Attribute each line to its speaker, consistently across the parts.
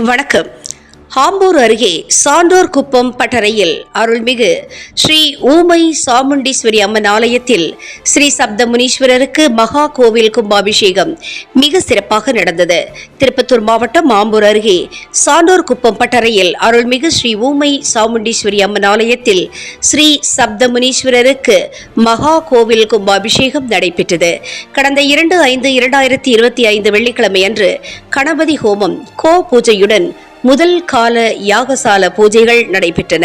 Speaker 1: வணக்கம். ஆம்பூர் அருகே சான்றோர் குப்பம் பட்டறையில் அருள்மிகு ஸ்ரீ ஊமை சாமுண்டீஸ்வரி அம்மன் ஆலயத்தில் ஸ்ரீ சப்தமுனீஸ்வரருக்கு மகா கோவில் கும்பாபிஷேகம் மிக சிறப்பாக நடந்தது. திருப்பத்தூர் மாவட்டம் ஆம்பூர் அருகே சான்றோர் குப்பம் பட்டறையில் அருள்மிகு ஸ்ரீ ஊமை சாமுண்டீஸ்வரி அம்மன் ஆலயத்தில் ஸ்ரீ சப்தமுனீஸ்வரருக்கு மகா கோவில் கும்பாபிஷேகம் நடைபெற்றது. கடந்த இரண்டு ஐந்து இரண்டாயிரத்தி இருபத்தி ஐந்து வெள்ளிக்கிழமை அன்று கணபதி ஹோமம் கோ பூஜையுடன் முதல் கால யாகசால பூஜைகள் நடைபெற்றன.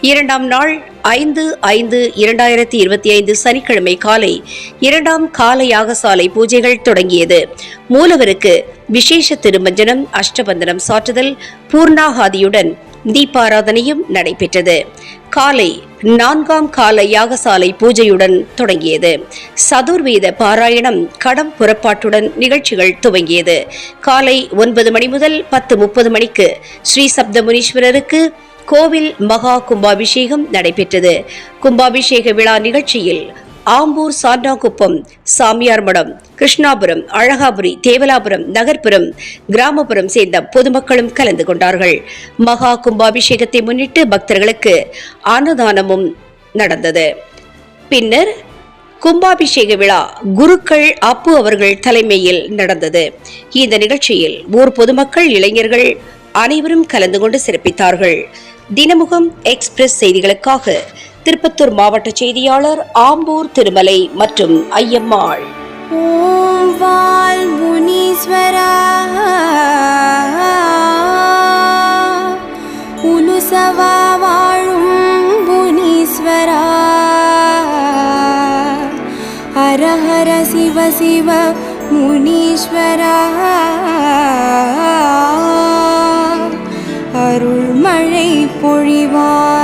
Speaker 1: இரண்டாம் நாள் ஐந்து ஐந்து இரண்டாயிரத்தி இருபத்தி ஐந்து சனிக்கிழமை காலை இரண்டாம் கால யாகசாலை பூஜைகள் தொடங்கியது. மூலவருக்கு விசேஷ திருமஞ்சனம் அஷ்டபந்தனம் சாற்றுதல் பூர்ணாகாதியுடன் தீபாராதனையும் நடைபெற்றது. காலை நான்காம் கால யாகசாலை பூஜையுடன் தொடங்கியது. சதுர்வேத பாராயணம் கடம் புறப்பாட்டுடன் நிகழ்ச்சிகள் துவங்கியது. காலை ஒன்பது மணி முதல் பத்து முப்பது மணிக்கு ஸ்ரீ சப்தமுனீஸ்வரருக்கு கோவில் மகா கும்பாபிஷேகம் நடைபெற்றது. கும்பாபிஷேக விழா நிகழ்ச்சியில் ஆம்பூர் சாண்டாங்குப்பம் சாமியார் மடம் கிருஷ்ணாபுரம் அழகாபுரி தேவலாபுரம் நகர்ப்புறம் கிராமப்புறம் சேர்ந்த பொதுமக்களும் கலந்து கொண்டார்கள். மகா கும்பாபிஷேகத்தை முன்னிட்டு பக்தர்களுக்கு அன்னதானமும் நடந்தது. பின்னர் கும்பாபிஷேக விழா குருக்கள் அப்பு அவர்கள் தலைமையில் நடந்தது. இந்த நிகழ்ச்சியில் ஊர் பொதுமக்கள் இளைஞர்கள் அனைவரும் கலந்து கொண்டு சிறப்பித்தார்கள். தினமுகம் எக்ஸ்பிரஸ் செய்திகளுக்காக திருப்பத்தூர் மாவட்ட செய்தியாளர் ஆம்பூர் திருமலை மற்றும் ஐயம்மாள்.
Speaker 2: ஓம் வால் முனீஸ்வரா. உலுசவா வாழும் முனீஸ்வரா. ஹர சிவ சிவ முனீஸ்வரா. அருள்மழை பொழிவா.